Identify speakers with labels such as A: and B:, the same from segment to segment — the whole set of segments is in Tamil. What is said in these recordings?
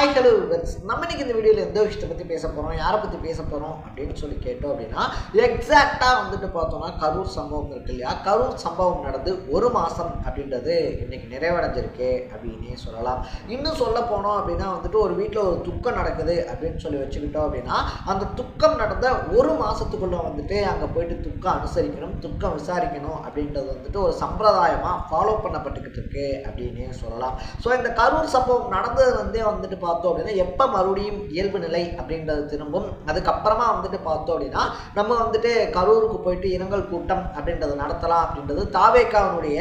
A: ஹாய் ஹலோ விவர்ஸ் நம்ம இன்னைக்கு இந்த வீடியோவில் எந்த விஷயத்தை பற்றி பேச போகிறோம் யாரை பற்றி பேச போகிறோம் அப்படின்னு சொல்லி கேட்டோம் அப்படின்னா எக்ஸாக்டாக வந்துட்டு பார்த்தோம்னா கரூர் சம்பவம் இருக்கு இல்லையா? கரூர் சம்பவம் நடந்து ஒரு மாதம் அப்படின்றது இன்றைக்கி நிறைவடைஞ்சிருக்கு அப்படின்னே சொல்லலாம். இன்னும் சொல்ல போனோம் அப்படின்னா வந்துட்டு ஒரு வீட்டில் ஒரு துக்கம் நடக்குது அப்படின்னு சொல்லி வச்சுக்கிட்டோம் அப்படின்னா அந்த துக்கம் நடந்த ஒரு மாதத்துக்குள்ளே வந்துட்டு அங்கே போயிட்டு துக்கம் அனுசரிக்கணும் துக்கம் விசாரிக்கணும் அப்படின்றது வந்துட்டு ஒரு சம்பிரதாயமாக ஃபாலோ பண்ணப்பட்டுக்கிட்டு இருக்கு அப்படின்னே சொல்லலாம். ஸோ இந்த கரூர் சம்பவம் நடந்தது வந்து வந்துட்டு பார்த்தோம் அப்படின்னா எப்போ மறுபடியும் இயல்பு நிலை அப்படின்றது திரும்பும். அதுக்கப்புறமா வந்துட்டு பார்த்தோம் அப்படின்னா நம்ம வந்துட்டு கரூருக்கு போயிட்டு இரங்கல் கூட்டம் அப்படின்றத நடத்தலாம் அப்படின்றது தாவேக்காவனுடைய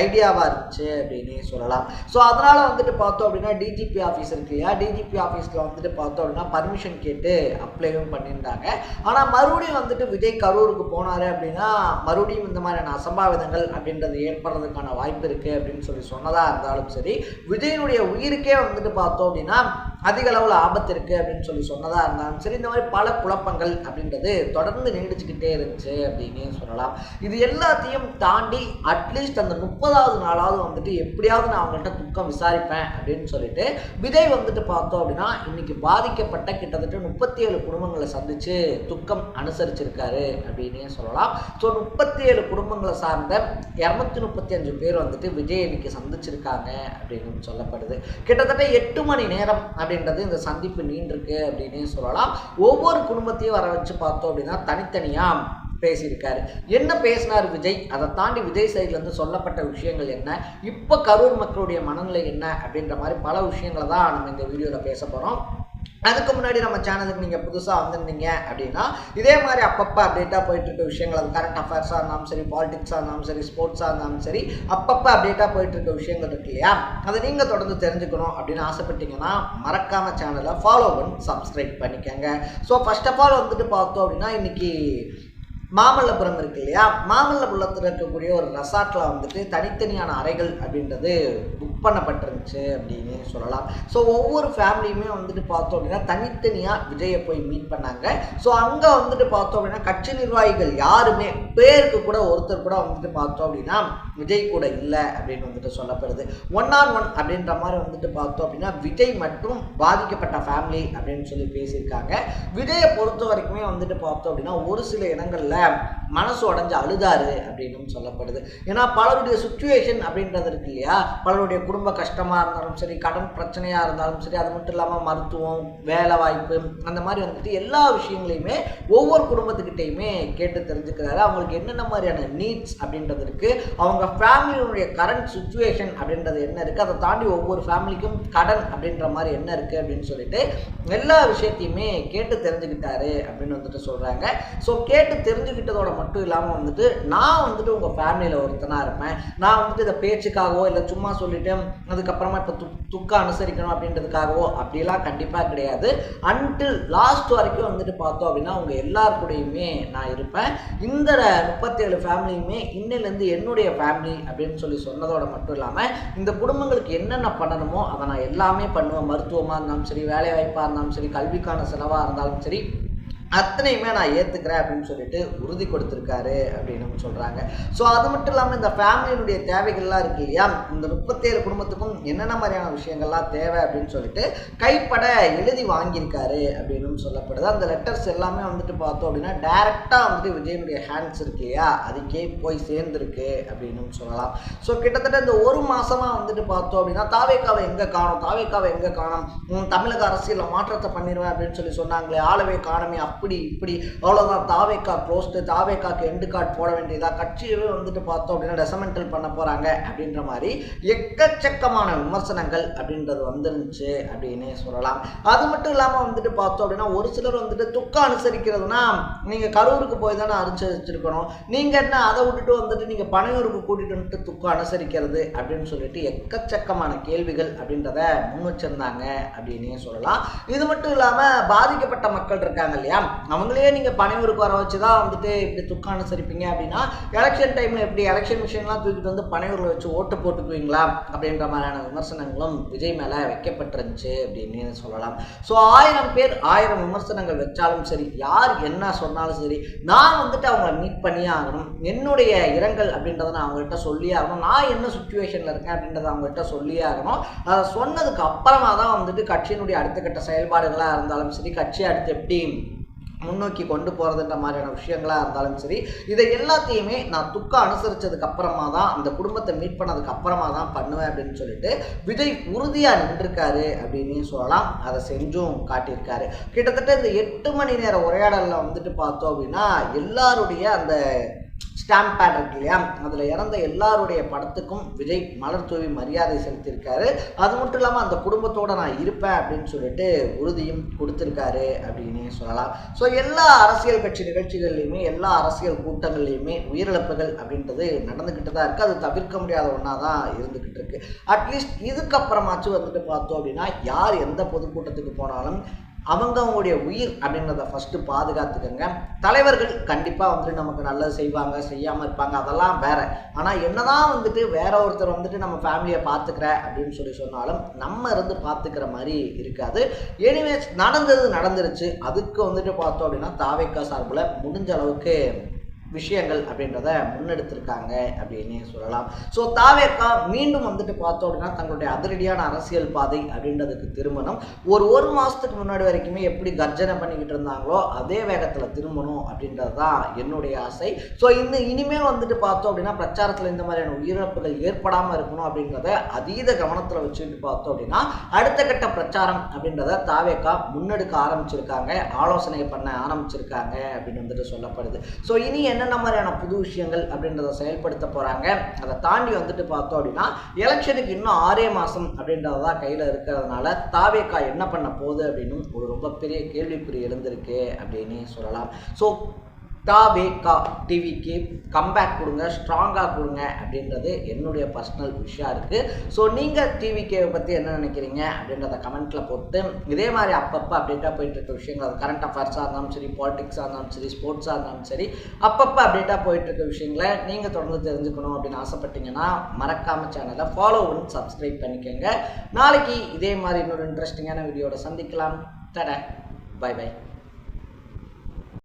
A: ஐடியாவாக இருந்துச்சு அப்படின்னு சொல்லலாம். ஸோ அதனால் வந்துட்டு பார்த்தோம் அப்படின்னா டிஜிபி ஆஃபீஸ் இருக்கு இல்லையா? டிஜிபி ஆஃபீஸில் வந்துட்டு பார்த்தோம் அப்படின்னா பர்மிஷன் கேட்டு அப்ளையும் பண்ணியிருந்தாங்க. ஆனால் மறுபடியும் வந்துட்டு விஜய் கரூருக்கு போனார் அப்படின்னா மறுபடியும் இந்த மாதிரியான அசம்பாவிதங்கள் அப்படின்றது ஏற்படுறதுக்கான வாய்ப்பு இருக்குது அப்படின்னு சொல்லி சொன்னதாக இருந்தாலும் சரி விஜயனுடைய உயிருக்கே வந்துட்டு பார்த்தோம் அப்படின்னா 다음 அதிக அளவில் ஆபத்து இருக்குது அப்படின்னு சொல்லி சொன்னதாக இருந்தாலும் சரி இந்த மாதிரி பல குழப்பங்கள் அப்படின்றது தொடர்ந்து நீடிச்சுக்கிட்டே இருந்துச்சு அப்படின்னு சொல்லலாம். இது எல்லாத்தையும் தாண்டி அட்லீஸ்ட் அந்த முப்பதாவது நாளாவது வந்துட்டு எப்படியாவது நான் அவங்கள்ட்ட துக்கம் விசாரிப்பேன் அப்படின்னு சொல்லிட்டு விஜய் வந்துட்டு பார்த்தோம் அப்படின்னா இன்னைக்கு பாதிக்கப்பட்ட கிட்டத்தட்ட முப்பத்தி ஏழு குடும்பங்களை சந்திச்சு துக்கம் அனுசரிச்சிருக்காரு அப்படின்னே சொல்லலாம். ஸோ முப்பத்தி ஏழு குடும்பங்களை சார்ந்த இரநூத்தி முப்பத்தி அஞ்சு பேர் வந்துட்டு விஜய் இன்னைக்கு சந்திச்சிருக்காங்க அப்படின்னு சொல்லப்படுது. கிட்டத்தட்ட எட்டு மணி நேரம் அப்படின்றது இந்த சந்திப்பு நீண்டிருக்கு அப்படின்னு சொல்லலாம். ஒவ்வொரு குடும்பத்தையும் வர வச்சு பார்த்தோம் அப்படின்னா தனித்தனியாக பேசியிருக்காரு. என்ன பேசினார் விஜய்? அதை தாண்டி விஜய் சைட்லேருந்து சொல்லப்பட்ட விஷயங்கள் என்ன? இப்போ கரூர் மக்களுடைய மனநிலை என்ன? அப்படின்ற மாதிரி பல விஷயங்களை தான் நம்ம இந்த வீடியோவில் பேச போகிறோம் அதுக்கு முன்னாடி நம்ம சேனலுக்கு நீங்கள் புதுசாக வந்திருந்தீங்க அப்படின்னா இதே மாதிரி அப்பப்போ அப்டேட்டாக போயிட்டு இருக்க விஷயங்கள் அது கரண்ட் அஃபேர்ஸாக இருந்தாலும் சரி பாலிடிக்ஸாக இருந்தாலும் சரி ஸ்போர்ட்ஸாக இருந்தாலும் சரி அப்பப்போ அப்டேட்டாக போயிட்டு இருக்க விஷயங்கள் இருக்கு இல்லையா? அதை நீங்கள் தொடர்ந்து தெரிஞ்சுக்கணும் அப்படின்னு ஆசைப்பட்டீங்கன்னா மறக்காம சேனலை ஃபாலோ பண்ணி சப்ஸ்கிரைப் பண்ணிக்கோங்க. ஸோ ஃபர்ஸ்ட் ஆஃப் ஆல் வந்துட்டு பார்த்தோம் அப்படின்னா இன்னைக்கு மாமல்லபுரம் இருக்கு இல்லையா? மாமல்லபுரத்தில் இருக்கக்கூடிய ஒரு ரெசார்ட்டில் வந்துட்டு தனித்தனியான அறைகள் அப்படின்றது புக் பண்ணப்பட்டிருந்துச்சு அப்படின்னு சொல்லலாம். ஸோ ஒவ்வொரு ஃபேமிலியுமே வந்துட்டு பார்த்தோம் அப்படின்னா தனித்தனியாக விஜயை போய் மீட் பண்ணாங்க. ஸோ அங்கே வந்துட்டு பார்த்தோம் அப்படின்னா கட்சி நிர்வாகிகள் யாருமே பேருக்கு கூட ஒருத்தர் கூட வந்துட்டு பார்த்தோம் அப்படின்னா விஜய் கூட இல்லை அப்படின்னு வந்துட்டு சொல்லப்படுது. ஒன் ஆன் ஒன் அப்படின்ற மாதிரி வந்துட்டு பார்த்தோம் அப்படின்னா விஜய் மட்டும் பாதிக்கப்பட்ட ஃபேமிலி அப்படின்னு சொல்லி பேசியிருக்காங்க. விஜயை பொறுத்த வரைக்குமே வந்துட்டு பார்த்தோம் அப்படின்னா ஒரு சில இடங்களில் மனசு உடஞ்சு அழுதாரு அப்படின்னு சொல்லப்படுது. ஏன்னா பலருடைய சுச்சுவேஷன் அப்படின்றது இருக்கு இல்லையா? பலருடைய குடும்ப கஷ்டமாக இருந்தாலும் சரி கடன் பிரச்சனையாக இருந்தாலும் சரி அது மட்டும் இல்லாமல் மருத்துவம் வேலை வாய்ப்பு அந்த மாதிரி வந்துட்டு எல்லா விஷயங்களையுமே ஒவ்வொரு குடும்பத்துக்கிட்டையுமே கேட்டு தெரிஞ்சுக்கிறாரு. அவங்களுக்கு என்னென்ன மாதிரியான நீட்ஸ் அப்படின்றது இருக்குது அவங்க ஃபேமிலியினுடைய கரண்ட் சுச்சுவேஷன் அப்படின்றது என்ன இருக்குது அதை தாண்டி ஒவ்வொரு ஃபேமிலிக்கும் கடன் அப்படின்ற மாதிரி என்ன இருக்குது அப்படின்னு சொல்லிட்டு எல்லா விஷயத்தையுமே கேட்டு தெரிஞ்சுக்கிட்டாரு அப்படின்னு வந்துட்டு சொல்கிறாங்க ஸோ கேட்டு தெரிஞ்சுக்கிட்டதோட மட்டும் இல்லாமல் வந்துட்டு நான் வந்துட்டு உங்கள் ஃபேமிலியில் ஒருத்தனாக இருப்பேன். நான் வந்துட்டு இதை பேச்சுக்காகவோ இல்லை சும்மா சொல்லிவிட்டு அதுக்கப்புறமா இப்போ து துக்க அனுசரிக்கணும் அப்படின்றதுக்காகவோ அப்படிலாம் கண்டிப்பாக கிடையாது. அன்டில் லாஸ்ட் வரைக்கும் வந்துட்டு பார்த்தோம் அப்படின்னா உங்கள் எல்லார் நான் இருப்பேன். இந்த முப்பத்தேழு ஃபேமிலியுமே இன்னிலேருந்து என்னுடைய ஃபேமிலி அப்படின்னு சொல்லி சொன்னதோட மட்டும் இல்லாமல் இந்த குடும்பங்களுக்கு என்னென்ன பண்ணணுமோ அதை நான் எல்லாமே பண்ணுவேன். மருத்துவமாக இருந்தாலும் சரி வேலை வாய்ப்பாக இருந்தாலும் சரி கல்விக்கான செலவாக இருந்தாலும் சரி அத்தனையுமே நான் ஏற்றுக்கிறேன் அப்படின்னு சொல்லிட்டு உறுதி கொடுத்துருக்காரு அப்படின்னு சொல்கிறாங்க ஸோ அது மட்டும் இல்லாமல் இந்த ஃபேமிலியினுடைய தேவைகள்லாம் இருக்கு இல்லையா? இந்த முப்பத்தேழு குடும்பத்துக்கும் என்னென்ன மாதிரியான விஷயங்கள்லாம் தேவை அப்படின்னு சொல்லிட்டு கைப்பட எழுதி வாங்கியிருக்காரு அப்படின்னு சொல்லப்படுது. அந்த லெட்டர்ஸ் எல்லாமே வந்துட்டு பார்த்தோம் அப்படின்னா டைரெக்டாக வந்துட்டு விஜயனுடைய ஹேண்ட்ஸ் இருக்கு இல்லையா? அதுக்கே போய் சேர்ந்துருக்கு அப்படின்னு சொல்லலாம். ஸோ கிட்டத்தட்ட இந்த ஒரு மாதமாக வந்துட்டு பார்த்தோம் அப்படின்னா தாவேக்காவை எங்கே காணும்? தாவேக்காவை எங்கே காணும்? தமிழக அரசியலில் மாற்றத்தை பண்ணிடுவேன் அப்படின்னு சொல்லி சொன்னாங்களே ஆளவே காணமே அப்படி இப்படி அவ்வளோதான் தாவேக்கா க்ளோஸ்டு தாவேக்காக்கு எண்டு கார்டு போட வேண்டியதாக கட்சியவே வந்துட்டு பார்த்தோம் அப்படின்னா டெசமெண்டல் பண்ண போகிறாங்க அப்படின்ற மாதிரி எக்கச்சக்கமான விமர்சனங்கள் அப்படின்றது வந்துருந்துச்சு அப்படின்னே சொல்லலாம். அது மட்டும் இல்லாமல் வந்துட்டு பார்த்தோம் அப்படின்னா ஒரு சிலர் வந்துட்டு துக்கம் அனுசரிக்கிறதுனா நீங்கள் கரூருக்கு போய் தானே அனுசரிச்சிருக்கணும் நீங்கள் என்ன அதை விட்டுட்டு வந்துட்டு நீங்கள் பனையூருக்கு கூட்டிகிட்டு வந்துட்டு துக்கம் அனுசரிக்கிறது அப்படின்னு சொல்லிட்டு எக்கச்சக்கமான கேள்விகள் அப்படின்றத முன் வச்சிருந்தாங்க அப்படின்னே சொல்லலாம். இது மட்டும் இல்லாமல் பாதிக்கப்பட்ட மக்கள் இருக்காங்க இல்லையா? அவங்களே நீங்கள் பனையூருக்கு வர வச்சு தான் வந்துட்டு இப்படி துக்கம் அனுசரிப்பீங்க அப்படின்னா எலெக்ஷன் டைமில் எப்படி எலெக்ஷன் மிஷின்லாம் தூக்கிட்டு வந்து பனையூரில் வச்சு ஓட்டு போட்டுக்குவீங்களா? அப்படின்ற மாதிரியான விமர்சனங்களும் விஜய் மேலே வைக்கப்பட்டிருந்துச்சு அப்படின்னு சொல்லலாம். ஸோ ஆயிரம் பேர் ஆயிரம் விமர்சனங்கள் வச்சாலும் சரி யார் என்ன சொன்னாலும் சரி நான் வந்துட்டு அவங்கள மீட் பண்ணியே ஆகணும். என்னுடைய இரங்கல் அப்படின்றத நான் அவங்கள்ட்ட சொல்லியே ஆகணும். நான் என்ன சுச்சுவேஷனில் இருக்கேன் அப்படின்றத அவங்கள்ட்ட சொல்லியே ஆகணும். அதை சொன்னதுக்கு அப்புறமா தான் வந்துட்டு கட்சியினுடைய அடுத்த கட்ட செயல்பாடுகளாக இருந்தாலும் சரி கட்சி அடுத்து எப்படி முன்னோக்கி கொண்டு போகிறதுன்ற மாதிரியான விஷயங்களாக இருந்தாலும் சரி இதை எல்லாத்தையுமே நான் துக்கம் அனுசரித்ததுக்கு அப்புறமா தான் அந்த குடும்பத்தை மீட் பண்ணதுக்கு அப்புறமா தான் பண்ணுவேன் அப்படின்னு சொல்லிட்டு விஜய் உறுதியாக நின்றுருக்காரு அப்படின்னு சொல்லலாம். அதை செஞ்சும் காட்டியிருக்காரு. கிட்டத்தட்ட இந்த எட்டு மணி நேர உரையாடலில் வந்துட்டு பார்த்தோம் அப்படின்னா எல்லாருடைய அந்த ஸ்டாம்ப் பேட் இருக்கு இல்லையா? அதில் இறந்த எல்லாருடைய படத்துக்கும் விஜய் மலர் தூவி மரியாதை செலுத்தியிருக்காரு. அது மட்டும் இல்லாமல் அந்த குடும்பத்தோடு நான் இருப்பேன் அப்படின்னு சொல்லிட்டு உறுதியும் கொடுத்துருக்காரு அப்படின்னு சொல்லலாம். ஸோ எல்லா அரசியல் கட்சி நிகழ்ச்சிகள்லையுமே எல்லா அரசியல் கூட்டங்கள்லையுமே உயிரிழப்புகள் அப்படின்றது நடந்துக்கிட்டு தான் இருக்குது அது தவிர்க்க முடியாத ஒன்றா தான் இருந்துக்கிட்டு இருக்கு அட்லீஸ்ட் இதுக்கப்புறமாச்சும் வந்துட்டு பார்த்தோம் அப்படின்னா யார் எந்த பொதுக்கூட்டத்துக்கு போனாலும் அவங்க அவங்களுடைய உயிர் அப்படின்றத ஃபஸ்ட்டு பாதுகாத்துக்கங்க. தலைவர்கள் கண்டிப்பாக வந்துட்டு நமக்கு நல்லது செய்வாங்க செய்யாமல் இருப்பாங்க. அதெல்லாம் வேற. ஆனால் என்னதான் வந்துட்டு வேற ஒருத்தர் வந்துட்டு நம்ம ஃபேமிலியை பார்த்துக்கிற அப்படின்னு சொல்லி சொன்னாலும் நம்ம இருந்து பார்த்துக்கிற மாதிரி இருக்காது. எனிவேஸ் நடந்தது நடந்துருச்சு. அதுக்கு வந்துட்டு பார்த்தோம் அப்படின்னா தாவேக்கா சார்பில் முடிஞ்ச அளவுக்கு விஷயங்கள் அப்படின்றத முன்னெடுத்திருக்காங்க அப்படின்னு சொல்லலாம். ஸோ தாவேக்கா மீண்டும் வந்துட்டு பார்த்தோம் அப்படின்னா தங்களுடைய அதிரடியான அரசியல் பாதை அப்படின்றதுக்கு திரும்பணும். ஒரு ஒரு மாதத்துக்கு முன்னாடி வரைக்குமே எப்படி கர்ஜனை பண்ணிக்கிட்டு இருந்தாங்களோ அதே வேகத்தில் திரும்பணும் அப்படின்றது தான் என்னுடைய ஆசை. ஸோ இந்த இனிமேல் வந்துட்டு பார்த்தோம் அப்படின்னா பிரச்சாரத்தில் இந்த மாதிரியான உயிரிழப்புகள் ஏற்படாமல் இருக்கணும் அப்படின்றத அதீத கவனத்தில் வச்சுக்கிட்டு பார்த்தோம் அப்படின்னா அடுத்த கட்ட பிரச்சாரம் அப்படின்றத தாவேக்கா முன்னெடுக்க ஆரம்பிச்சிருக்காங்க. ஆலோசனை பண்ண ஆரம்பிச்சிருக்காங்க அப்படின்னு வந்துட்டு சொல்லப்படுது. ஸோ இனி என்னென்ன மாதிரியான புது விஷயங்கள் அப்படின்றத செயல்படுத்த போகிறாங்க அதை தாண்டி வந்துட்டு பார்த்தோம் அப்படின்னா எலெக்ஷனுக்கு இன்னும் ஆறே மாதம் அப்படின்றது தான் கையில் இருக்கிறதுனால தாவேக்கா என்ன பண்ண போகுது அப்படின்னு ஒரு ரொம்ப பெரிய கேள்விக்குறி எழுந்திருக்கு அப்படின்னு சொல்லலாம். ஸோ தாவேக்கா டிவிக்கு கம்பேக் கொடுங்க ஸ்ட்ராங்காக கொடுங்க அப்படின்றது என்னுடைய பர்சனல் விஷயம் இருக்குது ஸோ நீங்கள் டிவிகேவை பற்றி என்ன நினைக்கிறீங்க அப்படின்றத கமெண்ட்டில் போட்டு இதே மாதிரி அப்பப்போ அப்டேட்டாக போயிட்டு இருக்க விஷயங்கள் அது கரண்ட் அஃபேர்ஸாக இருந்தாலும் சரி பாலிடிக்ஸாக இருந்தாலும் சரி ஸ்போர்ட்ஸாக இருந்தாலும் சரி அப்பப்போ அப்டேட்டாக போயிட்டு இருக்க விஷயங்களை நீங்கள் தொடர்ந்து தெரிஞ்சுக்கணும் அப்படின்னு ஆசைப்பட்டீங்கன்னா மறக்காமல் சேனலை ஃபாலோ பண்ணி சப்ஸ்கிரைப் பண்ணிக்கோங்க. நாளைக்கு இதே மாதிரி இன்னொரு இன்ட்ரெஸ்டிங்கான வீடியோட சந்திக்கலாம். தட பை பை